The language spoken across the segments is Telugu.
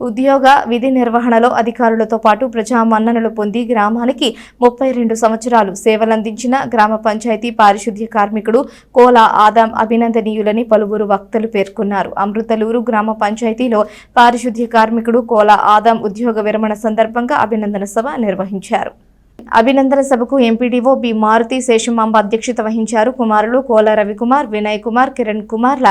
ఉద్యోగ విధి నిర్వహణలో అధికారులతో పాటు ప్రజా మన్ననలు పొంది గ్రామానికి ముప్పై రెండు సంవత్సరాలు సేవలందించిన గ్రామ పంచాయతీ పారిశుద్ధ్య కార్మికుడు కోలా ఆదాం అభినందనీయులని పలువురు వక్తలు పేర్కొన్నారు. అమృతలూరు గ్రామ పంచాయతీలో పారిశుద్ధ్య కార్మికుడు కోలా ఆదాం ఉద్యోగ విరమణ సందర్భంగా అభినందన సభ నిర్వహించారు. అభినందన సభకు ఎంపీడీఓ బి మారుతి శేషమాంబ అధ్యక్షత వహించారు. కుమారులు కోల రవికుమార్ వినయ్ కుమార్ కిరణ్ కుమార్ల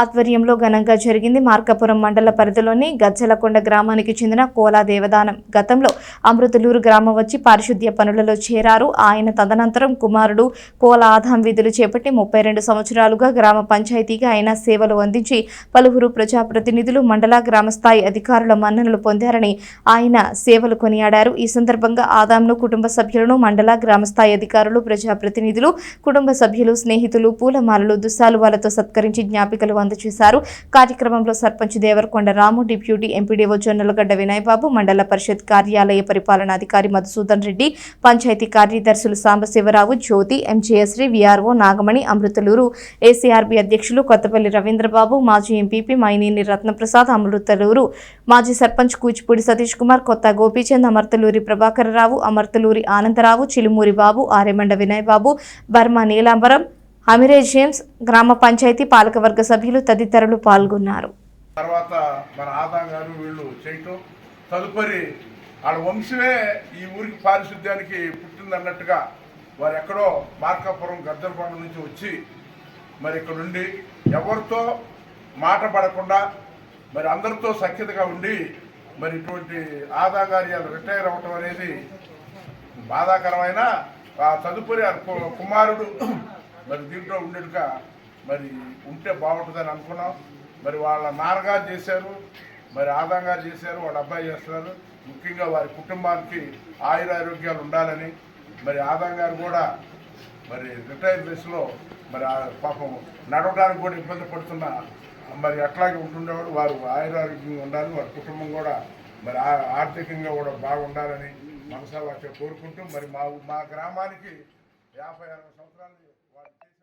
ఆధ్వర్యంలో ఘనంగా జరిగింది. మార్కాపురం మండల పరిధిలోని గజ్జలకొండ గ్రామానికి చెందిన కోలా దేవదానం గతంలో అమృతలూరు గ్రామం వచ్చి పారిశుద్ధ్య పనులలో చేరారు. ఆయన తదనంతరం కుమారుడు కోల ఆదాం విధులు చేపట్టి ముప్పై రెండు సంవత్సరాలుగా గ్రామ పంచాయతీగా ఆయన సేవలు అందించి పలువురు ప్రజాప్రతినిధులు మండల గ్రామస్థాయి అధికారుల మన్ననలు పొందారని ఆయన సేవలు కొనియాడారు. ఈ సందర్భంగా ఆదాంను కుటుంబ సభ్యులను మండల గ్రామస్థాయి అధికారులు ప్రజాప్రతినిధులు కుటుంబ సభ్యులు స్నేహితులు పూలమాలలు దుస్సాలువాలతో సత్కరించి జ్ఞాపికలు అందజేశారు కార్యక్రమంలో సర్పంచ్ దేవరకొండ రాము డిప్యూటీ ఎంపీడీఓ జొన్నలగడ్డ వినయబాబు మండల పరిషత్ కార్యాలయ పరిపాలనాధికారి మధుసూదన్ రెడ్డి పంచాయతీ కార్యదర్శులు సాంబశివరావు జ్యోతి ఎంజేఎస్రీ విఆర్ఓ నాగమణి అమృతలూరు ఏసీఆర్బీ అధ్యక్షులు కొత్తపల్లి రవీంద్రబాబు మాజీ ఎంపీపీ మైనేని రత్నప్రసాద్ అమృతలూరు మాజీ సర్పంచ్ కూచిపూడి సతీష్ కుమార్ కొత్త గోపీచంద్ అమర్తలూరి ప్రభాకరరావు అమర్తలూరి ఆనందరావు చిలుమూరి బాబు ఆర్యమండ వినయ్ బాబు బర్మా నీలాంబరం అమిరే జేమ్స్ గ్రామ పంచాయతీ పాలకవర్గ సభ్యులు తదితరులు పాల్గొన్నారు. తర్వాత మన ఆదా గారు వీళ్ళు చేయటం. తదుపరి వాళ్ళ వంశమే ఈ ఊరికి పారిశుద్ధ్యానికి పుట్టిందన్నట్టుగా వారు ఎక్కడో మార్కాపురం గద్దరపాడు నుంచి వచ్చి మరి ఇక్కడ ఉండి ఎవరితో మాట పడకుండా మరి అందరితో సఖ్యతగా ఉండి మరి ఇటువంటి ఆదా గారి రిటైర్ అవ్వటం అనేది బాధాకరమైన తదుపరి కుమారుడు మరి దీంట్లో ఉండేట్టుగా మరి ఉంటే బాగుంటుందని అనుకున్నాం. మరి వాళ్ళ నాన్నగారు చేశారు మరి ఆదాంగారు చేశారు వాళ్ళ అబ్బాయి చేస్తున్నారు. ముఖ్యంగా వారి కుటుంబానికి ఆయుర ఆరోగ్యాలు ఉండాలని మరి ఆదాంగారు కూడా మరి రిటైర్ బేస్లో మరి పాపం నడవడానికి కూడా ఇబ్బంది పడుతున్న మరి అట్లాగే ఉంటుండేవాడు వారు ఆయురారోగ్యంగా ఉండాలి వారి కుటుంబం కూడా మరి ఆ- ఆర్థికంగా కూడా బాగుండాలని मनसा वाक्य को मरी ग्रमा की याब अर संवस